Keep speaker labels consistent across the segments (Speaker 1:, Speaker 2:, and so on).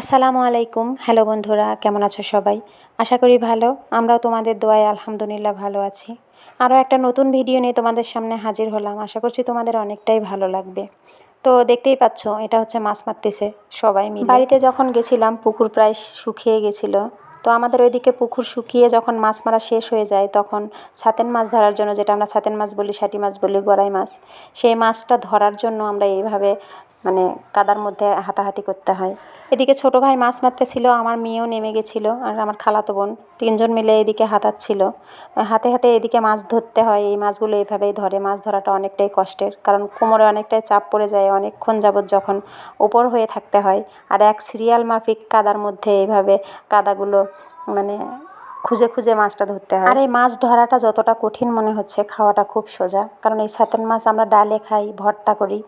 Speaker 1: আসসালামু আলাইকুম। হ্যালো বন্ধুরা, কেমন আছো সবাই? আশা করি ভালো। আমরাও তোমাদের দোয়ায় আলহামদুলিল্লাহ ভালো আছি। আরও একটা নতুন ভিডিও নিয়ে তোমাদের সামনে হাজির হলাম। আশা করছি তোমাদের অনেকটাই ভালো লাগবে। তো দেখতেই পাচ্ছ, এটা হচ্ছে মাছ মারতেছে সবাই মিলে। বাড়িতে যখন গেছিলাম, পুকুর প্রায় শুকিয়ে গেছিল। তো আমাদের ওইদিকে পুকুর শুকিয়ে যখন মাছ মারা শেষ হয়ে যায়, তখন সাতেন মাছ ধরার জন্য, যেটা আমরা সাতেন মাছ বলি ষাটি মাছ বলি, গড়াই মাছ, সেই মাছটা ধরার জন্য আমরা এইভাবে মানে কাদার মধ্যে হাতাহাতি করতে হয়। এদিকে ছোটো ভাই মাছ মারতে ছিল আমার মেয়েও নেমে গেছিল আর আমার খালাতো বোন। তিনজন মিলে এদিকে হাতাচ্ছিল হাতে হাতে এদিকে মাছ ধরতে হয়, এই মাছগুলো এইভাবেই ধরে। মাছ ধরাটা অনেকটাই কষ্টের, কারণ কোমরে অনেকটাই চাপ পড়ে যায় অনেকক্ষণ যাবৎ যখন ওপর হয়ে থাকতে হয়। আর এক সিরিয়াল মাফিক কাদার মধ্যে এইভাবে কাদাগুলো মানে খুঁজে খুঁজে মাছটা ধরতে হয়। আর এই মাছ ধরাটা যতটা কঠিন মনে হচ্ছে, খাওয়াটা খুব সোজা। কারণ এই সাতেন মাছ আমরা ডালে খাই, ভর্তা করি।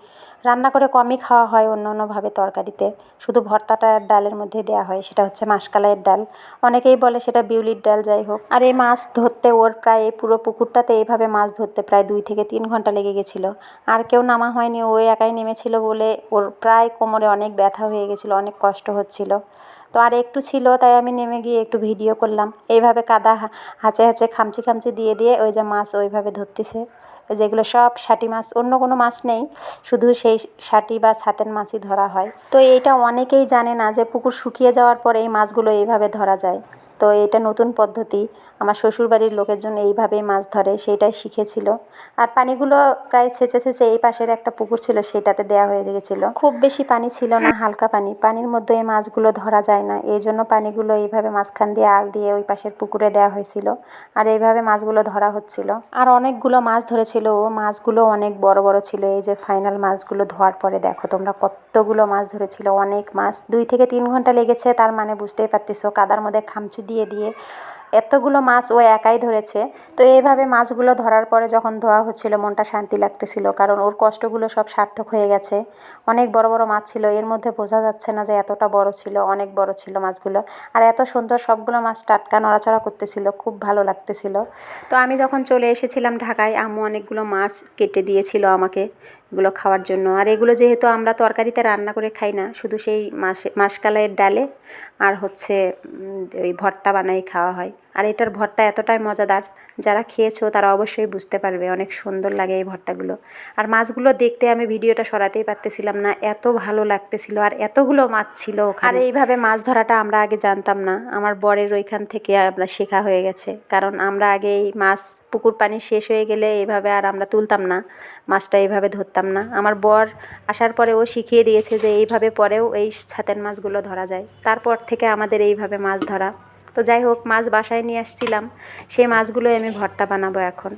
Speaker 1: রান্না করে কমই খাওয়া হয় অন্য অন্যভাবে তরকারিতে। শুধু ভর্তাটা ডালের মধ্যে দেওয়া হয়, সেটা হচ্ছে মাসকালাইয়ের ডাল। অনেকেই বলে সেটা বিউলির ডাল, যাই হোক। আর এই মাছ ধরতে ওর প্রায় এই পুরো পুকুরটাতে এইভাবে মাছ ধরতে প্রায় দুই থেকে তিন ঘণ্টা লেগে গেছিল। আর কেউ নামা হয়নি, ও একাই নেমেছিল বলে ওর প্রায় কোমরে অনেক ব্যথা হয়ে গেছিল, অনেক কষ্ট হচ্ছিল। তো আর একটু ছিল, তাই আমি নেমে গিয়ে একটু ভিডিও করলাম। এইভাবে কাদা হাঁচে হাঁচে খামচি খামচি দিয়ে দিয়ে ওই যে মাছ ওইভাবে ধরতেছে। যেগুলো সব ষাটি মাছ, অন্য কোনো মাছ নেই, শুধু সেই ষাটি বা ছাতের মাছই ধরা হয়। তো এইটা অনেকেই জানে না যে পুকুর শুকিয়ে যাওয়ার পর এই মাছগুলো এইভাবে ধরা যায়। তো এটা নতুন পদ্ধতি। আমার শ্বশুরবাড়ির লোকের জন্য এইভাবেই মাছ ধরে, সেইটাই শিখেছিল। আর পানিগুলো প্রায় ছেঁচে ছেঁচে এই পাশের একটা পুকুর ছিল, সেটাতে দেওয়া হয়ে গেছিল। খুব বেশি পানি ছিল না, হালকা পানি। পানির মধ্যে এই মাছগুলো ধরা যায় না। এই জন্য পানিগুলো এইভাবে মাঝখান দিয়ে আল দিয়ে ওই পাশের পুকুরে দেওয়া হয়েছিল। আর এইভাবে মাছগুলো ধরা হচ্ছিল। আর অনেকগুলো মাছ ধরেছিল। ও মাছগুলো অনেক বড় বড় ছিল। এই যে ফাইনাল মাছগুলো ধোয়ার পরে দেখো তোমরা কতগুলো মাছ ধরেছিল। অনেক মাছ। দুই থেকে তিন ঘণ্টা লেগেছে, তার মানে বুঝতেই পারতেছো। কাদার মধ্যে খামচি দিয়ে দিয়ে এতগুলো মাছ ও একাই ধরেছে। তো এইভাবে মাছগুলো ধরার পরে যখন ধোয়া হচ্ছিল, মনটা শান্তি লাগতেছিল, কারণ ওর কষ্টগুলো সব সার্থক হয়ে গেছে। অনেক বড় বড় মাছ ছিল, এর মধ্যে বোঝা যাচ্ছে না যে এতটা বড় ছিল, অনেক বড় ছিল মাছগুলো। আর এত সুন্দর সবগুলো মাছ টাটকা নড়াচড়া করতেছিল, খুব ভালো লাগতেছিল। তো আমি যখন চলে এসেছিলাম ঢাকায়, আম্মু অনেকগুলো মাছ কেটে দিয়েছিল আমাকে এগুলো খাওয়ার জন্য। আর এগুলো যেহেতু আমরা তরকারিতে রান্না করে খাই না, শুধু সেই মাস, মাসকালাইয়ের ডালে আর হচ্ছে ওই ভর্তা বানাই খাওয়া হয়। আর এটার ভর্তা এতটাই মজাদার, যারা খেয়েছো তারা অবশ্যই বুঝতে পারবে, অনেক সুন্দর লাগে এই ভর্তাগুলো। আর মাছগুলো দেখতে আমি ভিডিওটা সরাতেই পারতেছিলাম না, এত ভালো লাগতেছিল আর এতগুলো মাছ ছিল আর এইভাবে মাছ ধরাটা আমরা আগে জানতাম না, আমার বরের ওইখান থেকে আমরা শেখা হয়ে গেছে, কারণ আমরা আগে এই মাছ পুকুর পানি শেষ হয়ে গেলে এইভাবে আর আমরা তুলতাম না, মাছটা এইভাবে ধরতাম না। আমার বর আসার পরে ও শিখিয়ে দিয়েছে যে এইভাবে পরেও এই ছাতের মাছগুলো ধরা যায়, তারপর থেকে আমাদের এইভাবে মাছ ধরা তো যাই হোক, মাছ বাসায় নিয়ে আসছিলাম। সেই মাছগুলোই আমি ভর্তা বানাবো এখন।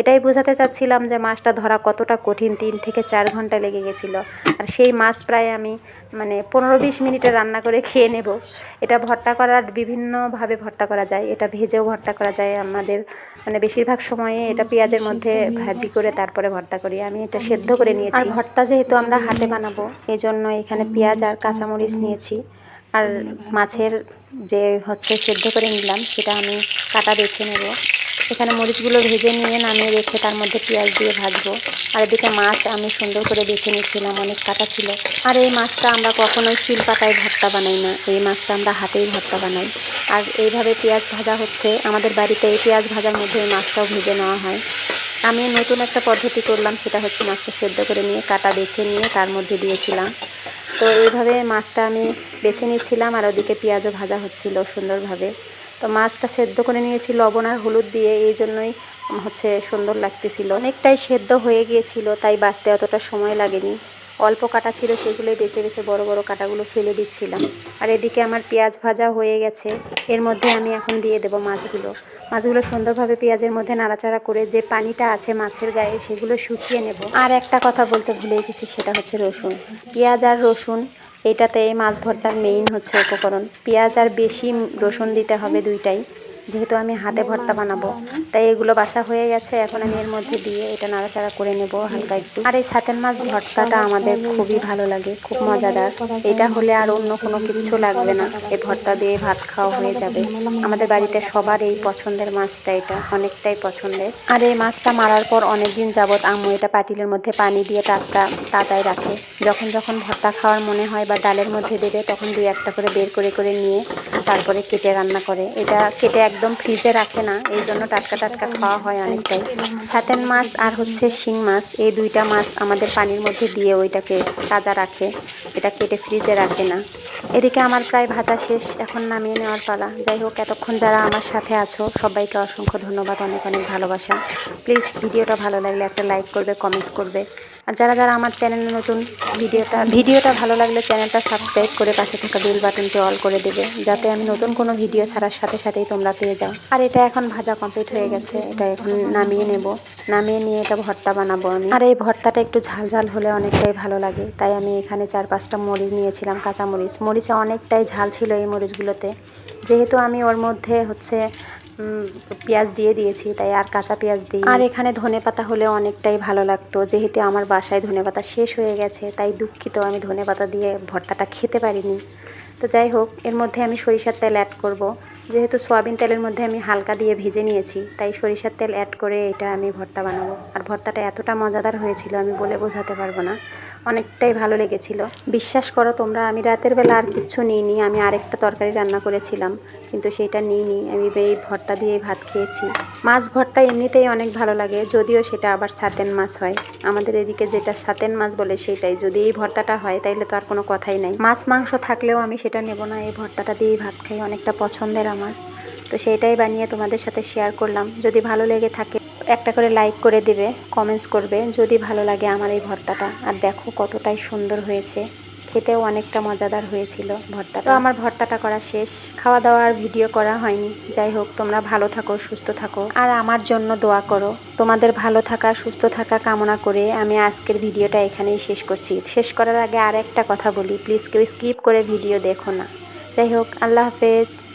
Speaker 1: এটাই বোঝাতে চাচ্ছিলাম যে মাছটা ধরা কতটা কঠিন, তিন থেকে চার ঘণ্টা লেগে গেছিল। আর সেই মাছ প্রায় আমি মানে পনেরো বিশ মিনিটে রান্না করে খেয়ে নেব। এটা ভর্তা করার বিভিন্নভাবে ভর্তা করা যায়। এটা ভেজেও ভর্তা করা যায়। আমাদের মানে বেশিরভাগ সময়ে এটা পেঁয়াজের মধ্যে ভাজি করে তারপরে ভর্তা করি। আমি এটা সেদ্ধ করে নিয়েছি। ভর্তা যেহেতু আমরা হাতে বানাবো এই জন্য এখানে পেঁয়াজ আর কাঁচামরিচ নিয়েছি। আর মাছের যে হচ্ছে সেদ্ধ করে নিলাম, সেটা আমি কাটা বেছে নেব। এখানে মরিচগুলো ভেজে নিয়ে নামিয়ে রেখে তার মধ্যে পেঁয়াজ দিয়ে ভাজবো। আর এদিকে মাছ আমি সুন্দর করে বেছে নিচ্ছিলাম অনেক কাটা ছিল। আর এই মাছটা আমরা কখনোই শিল পাতায় ভর্তা বানাই না, এই মাছটা আমরা হাতেই ভর্তা বানাই। আর এইভাবে পেঁয়াজ ভাজা হচ্ছে, আমাদের বাড়িতে এই পেঁয়াজ ভাজার মধ্যে এই মাছটাও ভেজে নেওয়া হয়। আমি নতুন একটা পদ্ধতি করলাম, সেটা হচ্ছে মাছটা সেদ্ধ করে নিয়ে কাটা বেছে নিয়ে তার মধ্যে দিয়েছিলাম। তো এইভাবে মাছটা আমি বেছে নিচ্ছিলাম আর ওদিকে পেঁয়াজও ভাজা হচ্ছিল সুন্দরভাবে। তো মাছটা সেদ্ধ করে নিয়েছি লবণ আর হলুদ দিয়ে, এই জন্যই হচ্ছে সুন্দর লাগতেছিল। অনেকটাই সেদ্ধ হয়ে গিয়েছিল, তাই বাঁচতে অতটা সময় লাগেনি। অল্প কাটা ছিল, সেগুলোই বেছে বেছে বড় বড় কাটাগুলো ফেলে দিচ্ছিলাম। আর এদিকে আমার পেঁয়াজ ভাজা হয়ে গেছে, এর মধ্যে আমি এখন দিয়ে দেবো মাছগুলো। মাছগুলো সুন্দরভাবে পেঁয়াজের মধ্যে নাড়াচাড়া করে যে পানিটা আছে মাছের গায়ে, সেগুলো শুকিয়ে নেব। আর একটা কথা বলতে ভুলে গেছি, সেটা হচ্ছে রসুন। পেঁয়াজ আর রসুন, এটাতে এই মাছ ভর্তার মেইন হচ্ছে উপকরণ। পেঁয়াজ আর বেশি রসুন দিতে হবে দুইটাই। যেহেতু আমি হাতে ভর্তা বানাবো তাই এগুলো বাছা হয়ে গেছে। এখন আমি এর মধ্যে দিয়ে এটা নাড়াচাড়া করে নেব হালকা একটু। আর এই সাতেন মাছ ভর্তাটা আমাদের খুবই ভালো লাগে খুব মজাদার। এটা হলে আর অন্য কোনো কিছু লাগবে না। এই ভর্তা দিয়ে ভাত খাওয়া হয়ে যাবে। আমাদের বাড়িতে সবার এই পছন্দের মাছটা এটা অনেকটাই পছন্দের। আর এই মাছটা মারার পর অনেক দিন যাবৎ আম্মু এটা পাতিলের মধ্যে পানি দিয়ে টাটকা তাজায় রাখে। যখন যখন ভর্তা খাওয়ার মনে হয় বা ডালের মধ্যে দেবে তখন দুই একটা করে বের করে করে নিয়ে তারপরে কেটে রান্না করে। এটা কেটে একদম ফ্রিজে রাখে না, এই জন্য টাটকা টাটকা খাওয়া হয় অনেকটাই। সাতেন মাছ আর হচ্ছে শিং মাছ, এই দুইটা মাছ আমাদের পানির মধ্যে দিয়ে ওইটাকে তাজা রাখে। এটা কেটে ফ্রিজে রাখে না। এদিকে আমার প্রায় ভাজা শেষ, এখন নামিয়ে নেওয়ার পালা। যাই হোক, এতক্ষণ যারা আমার সাথে আছো, সবাইকে অসংখ্য ধন্যবাদ, অনেক অনেক ভালোবাসা। প্লিজ, ভিডিওটা ভালো লাগলে একটা লাইক করবে কমেন্টস করবে। আর যারা যারা আমার চ্যানেলে নতুন, ভিডিওটা ভিডিওটা ভালো লাগলে চ্যানেলটা সাবস্ক্রাইব করে পাশে থাকা বেল বাটনটি অল করে দেবে, যাতে আমি নতুন কোনো ভিডিও ছাড়ার সাথে সাথেই তোমরা পেয়ে যাও। আর এটা এখন ভাজা কমপ্লিট হয়ে গেছে, এটা এখন নামিয়ে নেব। নামিয়ে নিয়ে এটা ভর্তা বানাবো আমি। আর এই ভর্তাটা একটু ঝাল ঝাল হলে অনেকটাই ভালো লাগে, তাই আমি এখানে চার পাঁচটা মরিচ নিয়েছিলাম কাঁচা মরিচ মরিচে অনেকটাই ঝাল ছিল এই মরিচগুলোতে। যেহেতু আমি ওর মধ্যে হচ্ছে পেঁয়াজ দিয়ে দিয়েছি, তাই আর কাঁচা পেঁয়াজ দিই আর এখানে ধনে পাতা হলে অনেকটাই ভালো লাগতো, যেহেতু আমার বাসায় ধনে পাতা শেষ হয়ে গেছে, তাই দুঃখিত, আমি ধনে পাতা দিয়ে ভর্তাটা খেতে পারিনি। তো যাই হোক, এর মধ্যে আমি সরিষার তেল অ্যাড করব। যেহেতু সয়াবিন তেলের মধ্যে আমি হালকা দিয়ে ভেজে নিয়েছি, তাই সরিষার তেল অ্যাড করে এটা আমি ভর্তা বানাবো। আর ভর্তাটা এতটা মজাদার হয়েছিল, আমি বলে বোঝাতে পারব না। অনেকটাই ভালো লেগেছিল। বিশ্বাস করো তোমরা, আমি রাতের বেলা আর কিচ্ছু নিইনি, আমি আরেকটা তরকারি রান্না করেছিলাম, কিন্তু সেইটা নিইনি। আমি এই ভর্তা দিয়ে ভাত খেয়েছি। মাছ ভর্তা এমনিতেই অনেক ভালো লাগে, যদিও সেটা আবার সাতেন মাছ হয়। আমাদের এদিকে যেটা সাতেন মাছ বলে সেটাই। যদি এই ভর্তাটা হয়, তাইলে তো আর কোনো কথাই নাই। মাছ মাংস থাকলেও আমি সেটা নেব না। এই ভর্তাটা দিয়েই ভাত খাই। অনেকটা পছন্দের আমার। তো সেইটাই বানিয়ে তোমাদের সাথে শেয়ার করলাম। যদি ভালো লেগে থাকে, একটা করে লাইক করে দেবে কমেন্টস করবে, যদি ভালো লাগে আমার এই ভর্তাটা। আর দেখো কতটাই সুন্দর হয়েছে। খেতেও অনেকটা মজাদার হয়েছিল ভর্তাটা। তো আমার ভর্তাটা করা শেষ। খাওয়া দাওয়ার ভিডিও করা হয়নি। যাই হোক, তোমরা ভালো থাকো, সুস্থ থাকো। আর আমার জন্য দোয়া করো। তোমাদের ভালো থাকা, সুস্থ থাকা কামনা করে আমি আজকের ভিডিওটা এখানেই শেষ করছি। শেষ করার আগে আর একটা কথা বলি। প্লিজ কেউ স্কিপ করে ভিডিও দেখো না। যাই হোক, আল্লাহ হাফেজ।